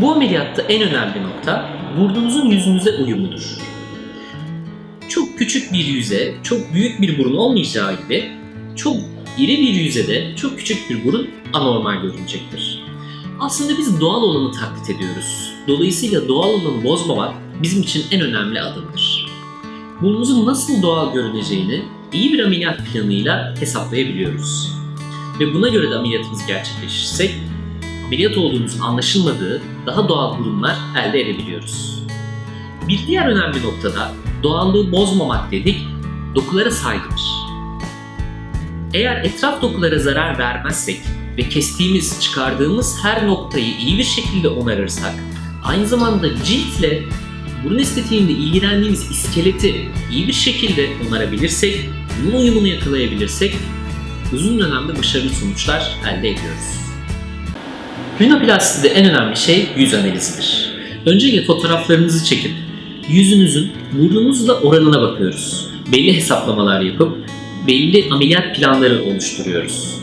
Bu ameliyatta en önemli nokta burnunuzun yüzünüze uyumudur. Çok küçük bir yüze çok büyük bir burun olmayacağı gibi çok iri bir yüze de çok küçük bir burun anormal görünecektir. Aslında biz doğal olanı taklit ediyoruz. Dolayısıyla doğal olanı bozmamak bizim için en önemli adımdır. Burnumuzun nasıl doğal görüneceğini iyi bir ameliyat planıyla hesaplayabiliyoruz. Ve buna göre de ameliyatımız gerçekleşirse ameliyat olduğumuzun anlaşılmadığı daha doğal burunlar elde edebiliyoruz. Bir diğer önemli noktada doğallığı bozmamak dedik, dokulara saygıdır. Eğer etraf dokulara zarar vermezsek ve kestiğimiz, çıkardığımız her noktayı iyi bir şekilde onarırsak, aynı zamanda ciltle burun estetiğinde ilgilendiğimiz iskeleti iyi bir şekilde onarabilirsek, bunun uyumunu yakalayabilirsek uzun dönemde başarılı sonuçlar elde ediyoruz. Rinoplastide en önemli şey yüz analizidir. Öncelikle fotoğraflarınızı çekip yüzünüzün burnunuzla oranına bakıyoruz. Belli hesaplamalar yapıp belli ameliyat planları oluşturuyoruz.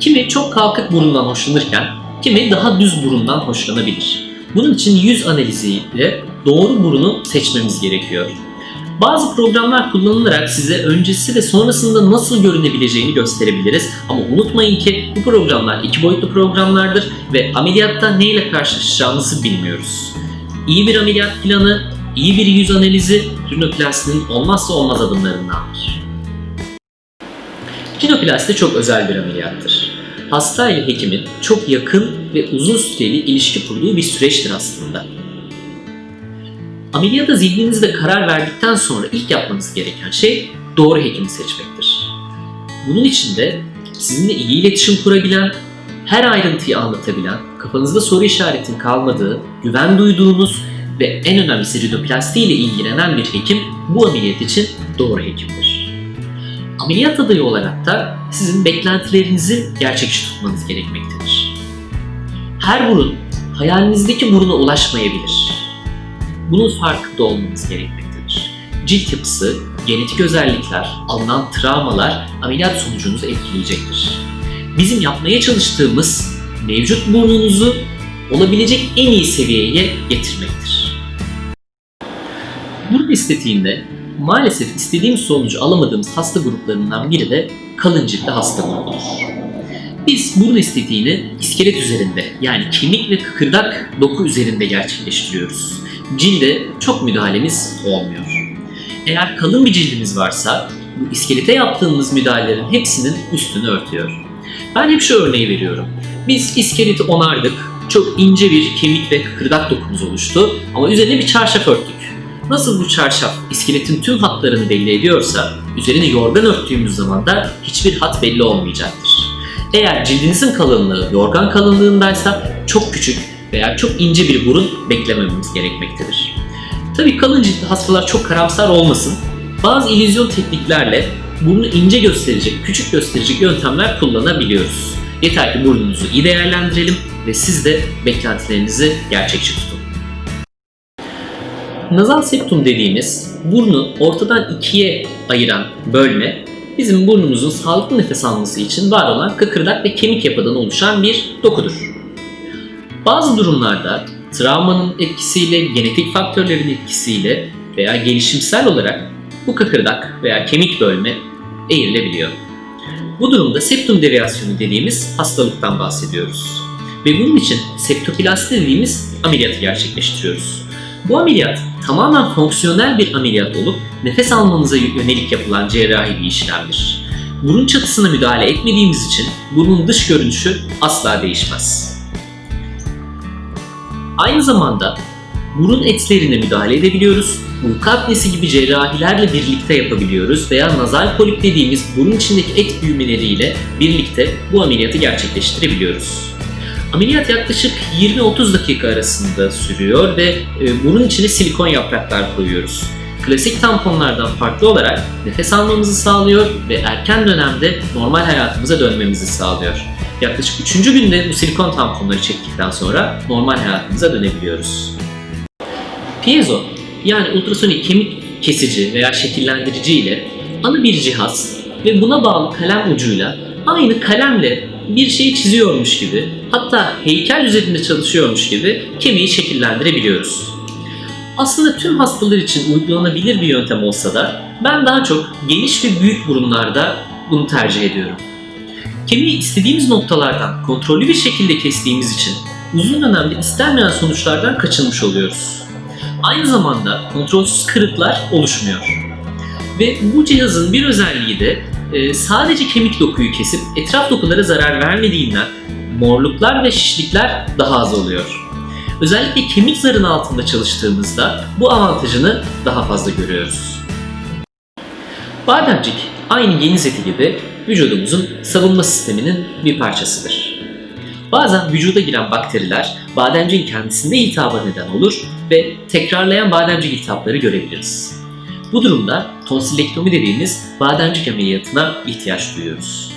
Kimi çok kalkık burundan hoşlanırken kimi daha düz burundan hoşlanabilir. Bunun için yüz analiziyle doğru burunu seçmemiz gerekiyor. Bazı programlar kullanılarak size öncesi ve sonrasında nasıl görünebileceğini gösterebiliriz. Ama unutmayın ki bu programlar iki boyutlu programlardır ve ameliyatta neyle karşılaşacağımızı bilmiyoruz. İyi bir ameliyat planı, iyi bir yüz analizi rinoplastinin olmazsa olmaz adımlarındandır. Rinoplasti çok özel bir ameliyattır. Hasta ile hekimin çok yakın ve uzun süreli ilişki kurduğu bir süreçtir aslında. Ameliyata zihninizde karar verdikten sonra ilk yapmanız gereken şey doğru hekimi seçmektir. Bunun için de sizinle iyi iletişim kurabilen, her ayrıntıyı anlatabilen, kafanızda soru işaretin kalmadığı, güven duyduğunuz ve en önemlisi rinoplasti ile ilgilenen bir hekim bu ameliyat için doğru hekimdir. Ameliyat adayı olarak da sizin beklentilerinizi gerçekçi tutmanız gerekmektedir. Her burun hayalinizdeki buruna ulaşmayabilir. Bunun farkında olmanız gerekmektedir. Cilt yapısı, genetik özellikler, alınan travmalar ameliyat sonucunuzu etkileyecektir. Bizim yapmaya çalıştığımız mevcut burnunuzu olabilecek en iyi seviyeye getirmektir. Burun estetiğinde maalesef istediğimiz sonucu alamadığımız hasta gruplarından biri de kalın ciltli hasta grubudur. Biz burun estetiğini iskelet üzerinde yani kemik ve kıkırdak doku üzerinde gerçekleştiriyoruz. Cilde çok müdahalemiz olmuyor. Eğer kalın bir cildimiz varsa bu iskelete yaptığımız müdahalelerin hepsinin üstünü örtüyor. Ben hep şu örneği veriyorum. Biz iskeleti onardık, çok ince bir kemik ve kıkırdak dokumuz oluştu ama üzerine bir çarşaf örttük. Nasıl bu çarşaf iskeletin tüm hatlarını belli ediyorsa, üzerine yorgan örttüğümüz zaman da hiçbir hat belli olmayacaktır. Eğer cildinizin kalınlığı yorgan kalınlığındaysa çok küçük veya çok ince bir burun beklemememiz gerekmektedir. Tabii kalın ciltli hastalar çok karamsar olmasın. Bazı illüzyon tekniklerle burnu ince gösterecek, küçük gösterecek yöntemler kullanabiliyoruz. Yeter ki burnunuzu iyi değerlendirelim ve siz de beklentilerinizi gerçekçi tutun. Nazal septum dediğimiz burnu ortadan ikiye ayıran bölme bizim burnumuzun sağlıklı nefes alması için var olan kıkırdak ve kemik yapıdan oluşan bir dokudur. Bazı durumlarda travmanın etkisiyle, genetik faktörlerin etkisiyle veya gelişimsel olarak bu kıkırdak veya kemik bölme eğrilebiliyor. Bu durumda septum deviasyonu dediğimiz hastalıktan bahsediyoruz. Ve bunun için septoplasti dediğimiz ameliyatı gerçekleştiriyoruz. Bu ameliyat tamamen fonksiyonel bir ameliyat olup nefes almanıza yönelik yapılan cerrahi bir işlemdir. Burun çatısına müdahale etmediğimiz için burnun dış görünüşü asla değişmez. Aynı zamanda burun etlerine müdahale edebiliyoruz. Uyku apnesi gibi cerrahilerle birlikte yapabiliyoruz veya nazal polip dediğimiz burun içindeki et büyümeleriyle birlikte bu ameliyatı gerçekleştirebiliyoruz. Ameliyat yaklaşık 20-30 dakika arasında sürüyor ve e, burun içine silikon yapraklar koyuyoruz. Klasik tamponlardan farklı olarak nefes almamızı sağlıyor ve erken dönemde normal hayatımıza dönmemizi sağlıyor. Yaklaşık 3. günde bu silikon tamponları çektikten sonra normal hayatımıza dönebiliyoruz. Piezo yani ultrasonik kemik kesici veya şekillendirici ile ana bir cihaz ve buna bağlı kalem ucuyla aynı kalemle bir şeyi çiziyormuş gibi, hatta heykel üzerinde çalışıyormuş gibi kemiği şekillendirebiliyoruz. Aslında tüm hastalar için uygulanabilir bir yöntem olsa da ben daha çok geniş ve büyük burunlarda bunu tercih ediyorum. Kemiği istediğimiz noktalardan kontrollü bir şekilde kestiğimiz için uzun dönemde istenmeyen sonuçlardan kaçınmış oluyoruz. Aynı zamanda kontrolsüz kırıklar oluşmuyor. Ve bu cihazın bir özelliği de e, sadece kemik dokuyu kesip etraf dokulara zarar vermediğinden morluklar ve şişlikler daha az oluyor. Özellikle kemik zarın altında çalıştığımızda bu avantajını daha fazla görüyoruz. Bademcik aynı geniz eti gibi vücudumuzun savunma sisteminin bir parçasıdır. Bazen vücuda giren bakteriler bademciğin kendisinde iltihaba neden olur ve tekrarlayan bademcik iltihapları görebiliriz. Bu durumda tonsillektomi dediğimiz bademcik ameliyatına ihtiyaç duyuyoruz.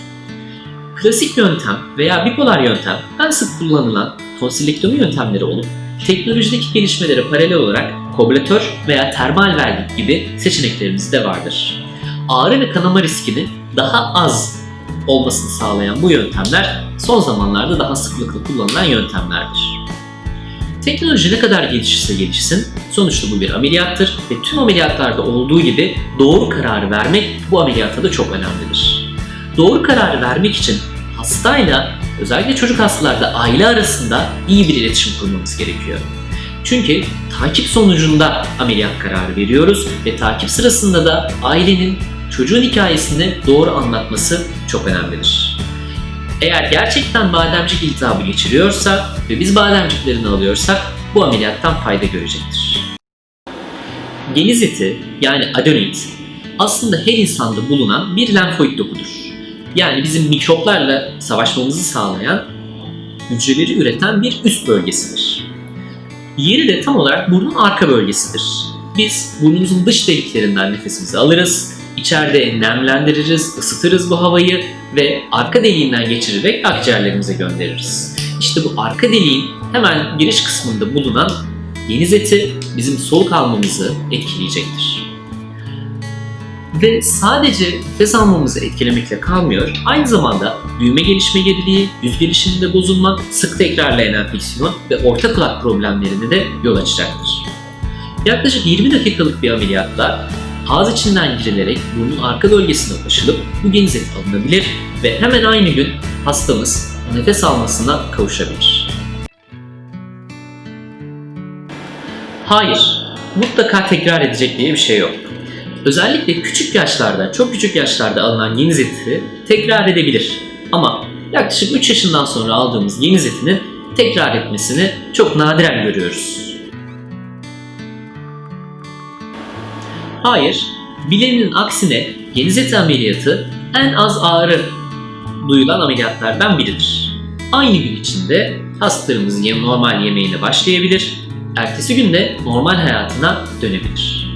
Klasik yöntem veya bipolar yöntem en sık kullanılan tonsillektomi yöntemleri olup teknolojideki gelişmelere paralel olarak koblatör veya termal vernik gibi seçeneklerimiz de vardır. Ağrı ve kanama riskini daha az olmasını sağlayan bu yöntemler son zamanlarda daha sıklıkla kullanılan yöntemlerdir. Teknoloji ne kadar gelişirse gelişsin, sonuçta bu bir ameliyattır ve tüm ameliyatlarda olduğu gibi doğru kararı vermek bu ameliyatta da çok önemlidir. Doğru kararı vermek için hastayla, özellikle çocuk hastalarda aile arasında iyi bir iletişim kurmamız gerekiyor. Çünkü takip sonucunda ameliyat kararı veriyoruz ve takip sırasında da ailenin çocuğun hikayesini doğru anlatması çok önemlidir. Eğer gerçekten bademcik iltihabı geçiriyorsa ve biz bademciklerini alıyorsak bu ameliyattan fayda görecektir. Geniz eti yani adenoid aslında her insanda bulunan bir lenfoid dokudur. Yani bizim mikroplarla savaşmamızı sağlayan hücreleri üreten bir üst bölgesidir. Yeri de tam olarak burnun arka bölgesidir. Biz burnumuzun dış deliklerinden nefesimizi alırız, içeride nemlendiririz, ısıtırız bu havayı ve arka deliğinden geçirerek akciğerlerimize göndeririz. İşte bu arka deliğin hemen giriş kısmında bulunan geniz eti bizim soluk almamızı etkileyecektir. Ve sadece nefes almamızı etkilemekle kalmıyor, aynı zamanda büyüme gelişme geriliği, yüz gelişiminde bozulma, sık tekrarlayan enfeksiyon ve orta kulak problemlerine de yol açacaktır. Yaklaşık 20 dakikalık bir ameliyatla ağız içinden girilerek burnun arka bölgesine ulaşılıp bu geniz eti alınabilir ve hemen aynı gün hastamız nefes almasına kavuşabilir. Hayır, mutlaka tekrar edecek diye bir şey yok. Özellikle küçük yaşlarda, çok küçük yaşlarda alınan geniz eti tekrar edebilir. Ama yaklaşık 3 yaşından sonra aldığımız geniz etinin tekrar etmesini çok nadiren görüyoruz. Hayır, bilenin aksine geniz eti ameliyatı en az ağrı duyulan ameliyatlardan biridir. Aynı gün içinde hastalarımız normal yemeğine başlayabilir, ertesi günde normal hayatına dönebilir.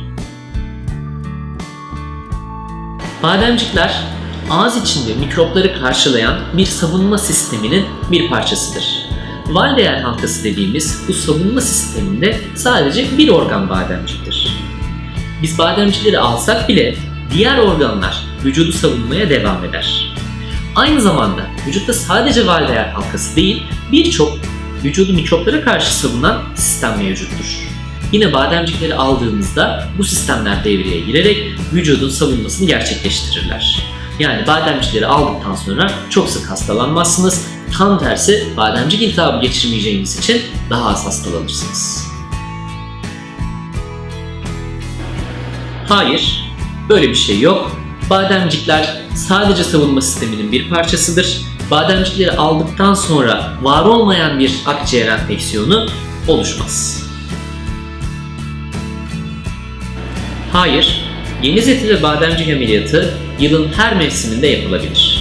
Bademcikler ağız içinde mikropları karşılayan bir savunma sisteminin bir parçasıdır. Valdeyer halkası dediğimiz bu savunma sisteminde sadece bir organ bademciktir. Biz bademcikleri alsak bile diğer organlar vücudu savunmaya devam eder. Aynı zamanda vücutta sadece valdeyer halkası değil birçok vücudu mikroplara karşı savunan sistem mevcuttur. Yine bademcikleri aldığımızda bu sistemler devreye girerek vücudun savunmasını gerçekleştirirler. Yani bademcikleri aldıktan sonra çok sık hastalanmazsınız. Tam tersi bademcik iltihabı geçirmeyeceğiniz için daha az hastalanırsınız. Hayır, böyle bir şey yok. Bademcikler sadece savunma sisteminin bir parçasıdır. Bademcikleri aldıktan sonra var olmayan bir akciğer enfeksiyonu oluşmaz. Hayır, geniz eti ve bademcik ameliyatı yılın her mevsiminde yapılabilir.